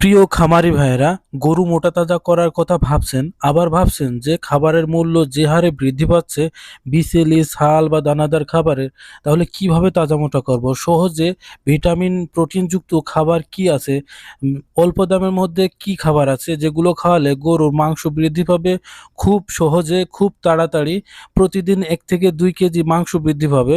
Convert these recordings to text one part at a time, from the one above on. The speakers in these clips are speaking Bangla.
প্রিয় খামারি ভাইয়েরা, গরু মোটা তাজা করার কথা ভাবছেন, আবার ভাবছেন যে খাবারের মূল্য যে হারে বৃদ্ধি পাচ্ছে, বিসেলি, শাল বা দানাদার খাবারের, তাহলে কীভাবে তাজা মোটা করব? সহজে ভিটামিন, প্রোটিনযুক্ত খাবার কি আছে? অল্প দামের মধ্যে কি খাবার আছে যেগুলো খাওয়ালে গরুর মাংস বৃদ্ধি পাবে? খুব সহজে, খুব তাড়াতাড়ি প্রতিদিন এক থেকে দুই কেজি মাংস বৃদ্ধি পাবে।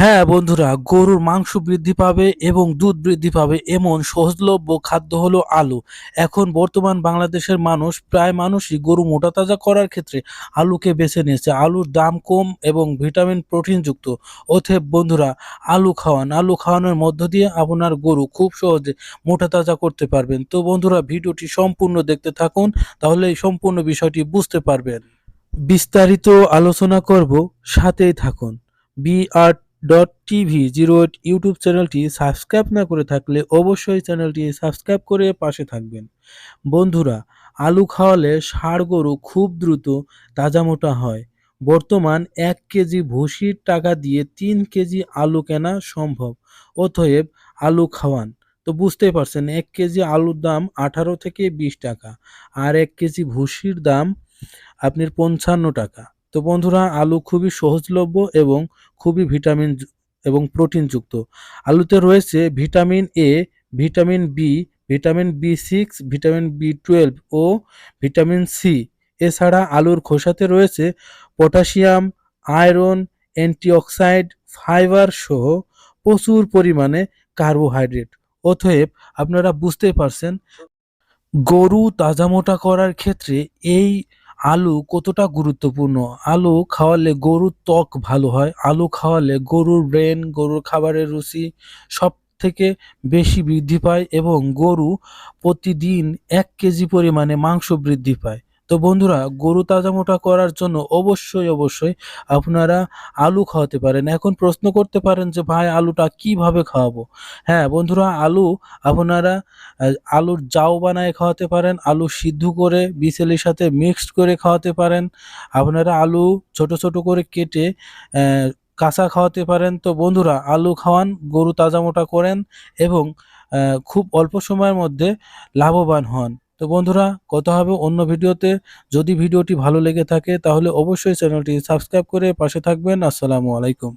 হ্যাঁ বন্ধুরা, গরুর মাংস বৃদ্ধি পাবে এবং দুধ বৃদ্ধি পাবে এমন সহজলভ্য খাদ্য হলো আলু। এখন বর্তমান বাংলাদেশের মানুষ প্রায় মানুষই গরু মোটা তাজা করার ক্ষেত্রে আলুকে বেছে নিয়েছে। আলুর দাম কম এবং ভিটামিন প্রোটিনযুক্ত অতএব বন্ধুরা, আলু খাওয়ান। আলু খাওয়ানোর মধ্য দিয়ে আপনার গরু খুব সহজে মোটা তাজা করতে পারবেন। তো বন্ধুরা, ভিডিওটি সম্পূর্ণ দেখতে থাকুন, তাহলে এই সম্পূর্ণ বিষয়টি বুঝতে পারবেন। বিস্তারিত আলোচনা করব, সাথেই থাকুন। B R dot TV zero YouTube চ্যানেলটি সাবস্ক্রাইব না করে থাকলে অবশ্যই চ্যানেলটি সাবস্ক্রাইব করে পাশে থাকবেন। বন্ধুরা, আলু খাওয়ালে ষাঁড় গরু খুব দ্রুত তাজা মোটা হয়। বর্তমান এক কেজি ভুসির টাকা দিয়ে তিন কেজি আলু কেনা সম্ভব, অতএব আলু খাওয়ান। তো বুঝতেই পারছেন, এক কেজি আলুর দাম আঠারো থেকে বিশ টাকা, আর এক কেজি ভুসির দাম আপনার পঞ্চান্ন টাকা। তো বন্ধুরা, আলু খুবই সহজলভ্য এবং খুবই ভিটামিন এবং প্রোটিনযুক্ত। আলুতে রয়েছে vitamin A vitamin B vitamin B six vitamin B twelve O vitamin C এছাড়া আলুর খোসাতে রয়েছে পটাশিয়াম, আয়রন, অ্যান্টিঅক্সাইড, ফাইবার সহ প্রচুর পরিমাণে কার্বোহাইড্রেট। অতএব আপনারা বুঝতে পারছেন, গরু তাজা মোটা করার ক্ষেত্রে এই আলু কতটা গুরুত্বপূর্ণ? আলু খাওয়ালে গরুর ত্বক ভালো হয়, আলু খাওয়ালে গরুর ব্রেন, গরুর খাবারের রুচি সব থেকে বেশি বৃদ্ধি পায় এবং গরু প্রতিদিন এক কেজি পরিমাণে মাংস বৃদ্ধি পায়। তো বন্ধুরা, গরু তাজা মোটা করার জন্য অবশ্যই অবশ্যই আপনারা আলু খাওয়াতে পারেন। এখন প্রশ্ন করতে পারেন যে, ভাই, আলুটা কীভাবে খাওয়াবো? হ্যাঁ বন্ধুরা, আলু আপনারা আলুর জাউ বানায় খাওয়াতে পারেন, আলু সিদ্ধ করে বিচেলির সাথে মিক্সড করে খাওয়াতে পারেন। আপনারা আলু ছোট ছোট করে কেটে কাঁচা খাওয়াতে পারেন। তো বন্ধুরা, আলু খাওয়ান, গরু তাজা মোটা করেন এবং খুব অল্প সময়ের মধ্যে লাভবান হন। তো বন্ধুরা, কথা হবে অন্য ভিডিওতে। যদি ভিডিওটি ভালো লেগে থাকে, তাহলে অবশ্যই চ্যানেলটি সাবস্ক্রাইব করে পাশে থাকবেন। আসসালামু আলাইকুম।